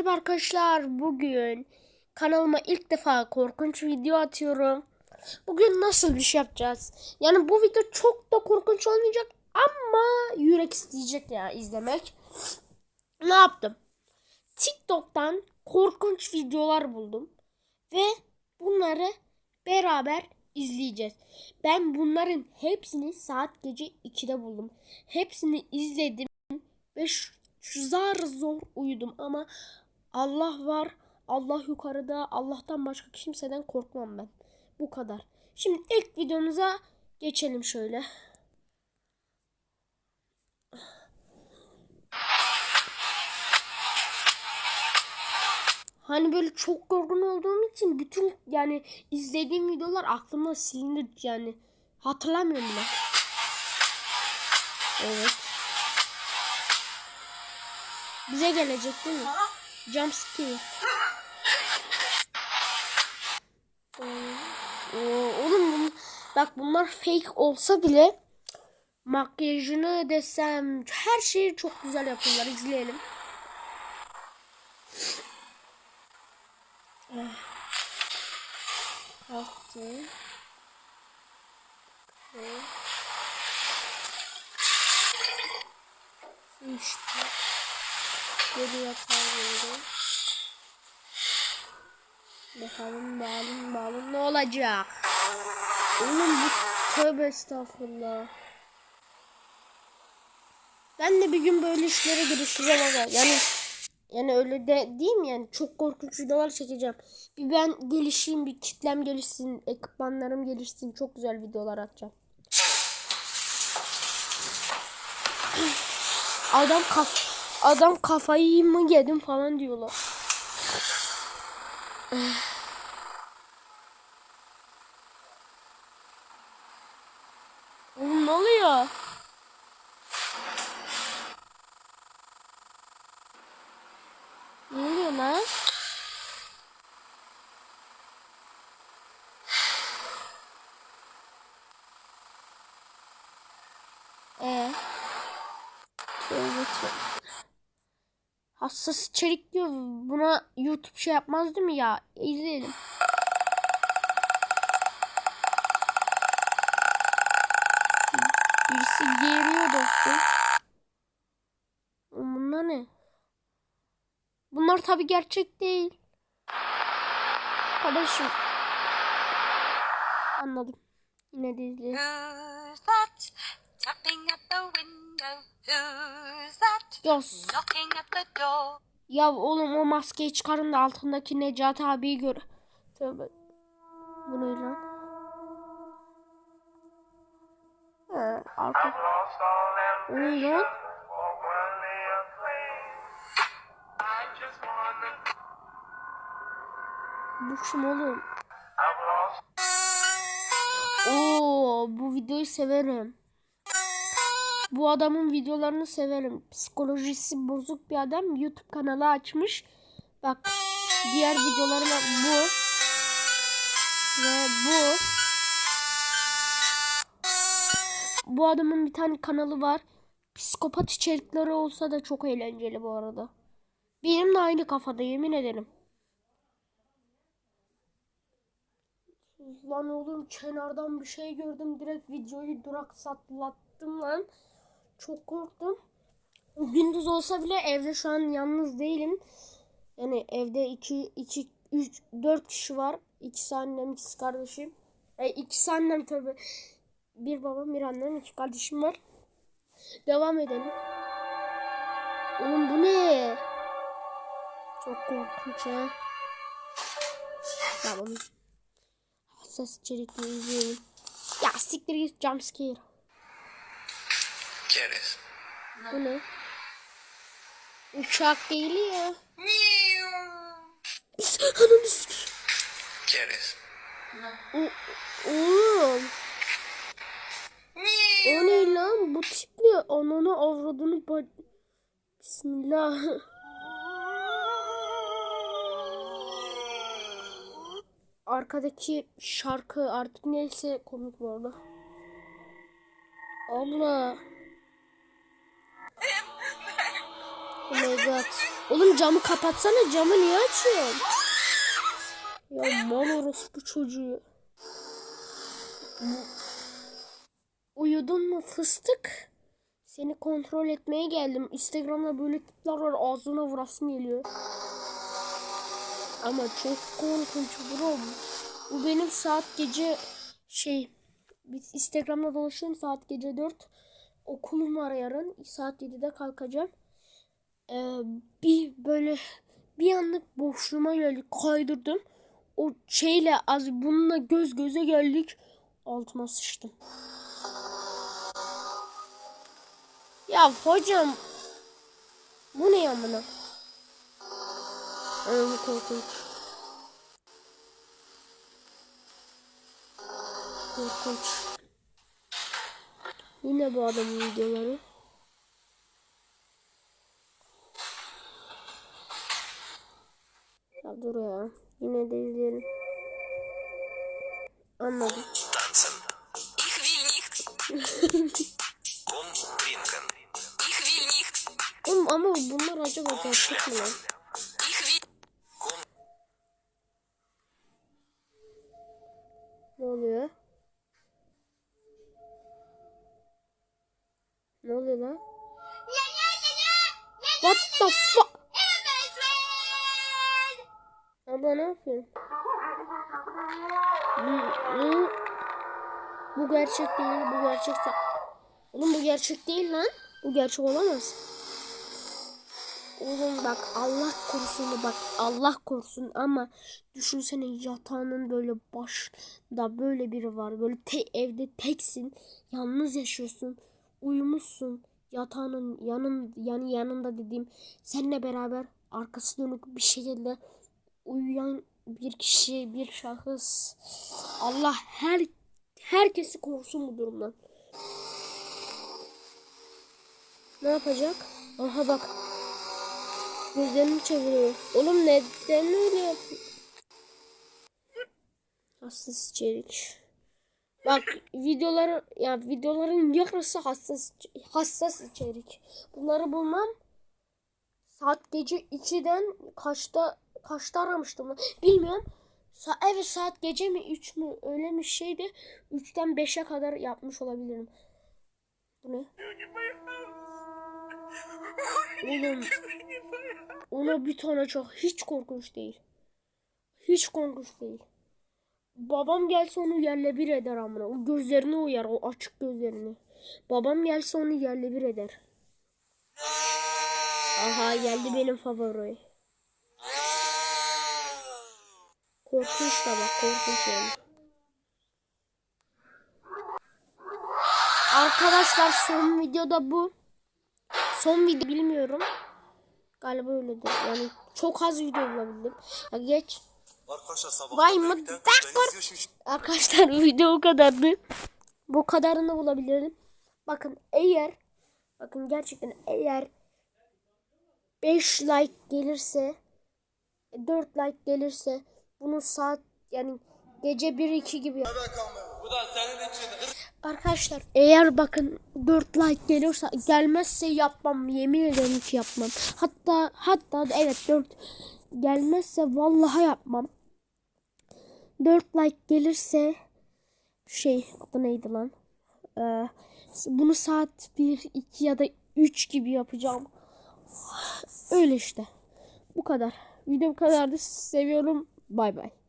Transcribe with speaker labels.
Speaker 1: Merhaba arkadaşlar. Bugün kanalıma ilk defa korkunç video atıyorum. Bugün nasıl bir şey yapacağız? Yani bu video çok da korkunç olmayacak ama yürek isteyecek ya izlemek. Ne yaptım? TikTok'tan korkunç videolar buldum ve bunları beraber izleyeceğiz. Ben bunların hepsini saat gece 2'de buldum. Hepsini izledim ve ş- zar zor uyudum ama Allah var. Allah yukarıda. Allah'tan başka kimseden korkmam ben. Bu kadar. Şimdi ilk videomuza geçelim şöyle. Hani böyle çok korkun olduğum için bütün yani izlediğim videolar aklımda silindi yani. Hatırlamıyorum bile. Evet. Bize gelecek değil mi? Jump scare. Oo, oğlum bun- bak bunlar fake olsa bile makyajını desem her şeyi çok güzel yapıyorlar. İzleyelim. Eh. Kalktı. Eh. İşte. Geri yatağa girdi. Bakalım bakalım bakalım ne olacak. Oğlum bu tövbe estağfurullah. Ben de bir gün böyle işlere girişeceğim aga. Yani yani öyle de diyeyim yani çok korkunç videolar çekeceğim. Bir ben gelişeyim, bir kitlem gelişsin, ekipmanlarım gelişsin. Çok güzel videolar atacağım. Adam kaf adam kafayı mı yedim falan diyorlar. Oğlum ne oluyor? Ne oluyor lan? Ee? Tövbe tövbe. Hassas içerik diyor. Buna YouTube şey yapmaz değil mi ya? İzleyelim. Birisi geliyor dostum. Bunlar ne? Bunlar tabi gerçek değil. Kardeşim. Anladım. Yine de izleyelim. Yos.
Speaker 2: knocking at the door?
Speaker 1: Ya oğlum o maskeyi çıkarın da altındaki Necati abiyi gör. Tövbe. Bu ne lan? Ha, arka. O ne lan? Bu kim oğlum? Oo, bu videoyu severim. Bu adamın videolarını severim. Psikolojisi bozuk bir adam. YouTube kanalı açmış. Bak diğer videolarına bu ve bu. Bu adamın bir tane kanalı var. Psikopat içerikleri olsa da çok eğlenceli bu arada. Benimle aynı kafada yemin ederim. Lan oğlum kenardan bir şey gördüm direkt videoyu duraksattım lan. Çok korktum. Gündüz olsa bile evde şu an yalnız değilim. Yani evde 2 2 3 4 kişi var. İkisi annem, ikisi kardeşim. E, ikisi annem tabi. Bir babam, bir annem, iki kardeşim var. Devam edelim. Oğlum bu ne? Çok korkunç ha. Tamam. Hassas içerikli izleyelim. Ya siktir git jumpscare.
Speaker 3: İt.
Speaker 1: Bu ne? Uçak değil ya. Ananı. O- Oğlum. O ne lan? Bu tip ne? Ananı avradını ba- Bismillah. Arkadaki şarkı artık neyse komik bu arada. Abla. Oh my god. Oğlum camı kapatsana camı niye açıyorsun? Ya mal orospu çocuğu. Uyudun mu fıstık? Seni kontrol etmeye geldim. Instagram'da böyle tipler var ağzına vurasım geliyor. Ama çok korkunç bro. Bu benim saat gece şey biz Instagram'da dolaşıyorum saat gece 4. Okulum var yarın. Saat 7'de kalkacağım. Ee, bir böyle bir anlık boşluğuma geldik. Kaydırdım. O şeyle az bununla göz göze geldik. Altıma sıçtım. Ya hocam bu ne yamına? Öyle korkunç. Korkunç. Yine bu adamın videoları. Dur ya. Yine de izleyelim. Anladım. Oğlum ama bunlar acaba gerçek mi lan? Yapıyorsun? Bu, gerçek değil, bu gerçek Oğlum bu gerçek değil lan. Bu gerçek olamaz. Oğlum bak Allah korusun bak Allah korusun ama düşünsene yatağının böyle başında böyle biri var. Böyle te, evde teksin. Yalnız yaşıyorsun. Uyumuşsun. Yatağının yanın yani yanında dediğim seninle beraber arkası dönük bir şekilde uyuyan bir kişi, bir şahıs. Allah her herkesi korusun bu durumdan. Ne yapacak? Aha bak. Gözlerini çeviriyor. Oğlum neden öyle yapıyor? Hassas içerik. Bak videoları ya videoların yarısı hassas hassas içerik. Bunları bulmam saat gece 2'den kaçta kaçta aramıştım lan? Bilmiyorum. Sa evet saat gece mi 3 mü öyle bir şeydi. 3'ten 5'e kadar yapmış olabilirim. Bu ne? Oğlum ona bir tane çok hiç korkunç değil. Hiç korkunç değil. Babam gelse onu yerle bir eder amına. O gözlerini uyar o açık gözlerini. Babam gelse onu yerle bir eder. Aha geldi benim favori. Korkunç da bak korkunç yani. Arkadaşlar son videoda bu. Son video bilmiyorum. Galiba öyledir. Yani çok az video bulabildim. Ya geç.
Speaker 3: Arkadaşlar sabah
Speaker 1: Vay mı? Arkadaşlar video o kadardı. Bu kadarını bulabilirim. Bakın eğer bakın gerçekten eğer 5 like gelirse 4 like gelirse bunu saat yani gece 1-2 gibi
Speaker 3: Bu da senin için.
Speaker 1: Arkadaşlar eğer bakın 4 like gelirse gelmezse yapmam yemin ederim ki yapmam. Hatta hatta evet 4 gelmezse vallahi yapmam. 4 like gelirse şey adı neydi lan? Ee, bunu saat 1 2 ya da 3 gibi yapacağım. Öyle işte. Bu kadar. Video bu kadardı. Seviyorum. Bay bay.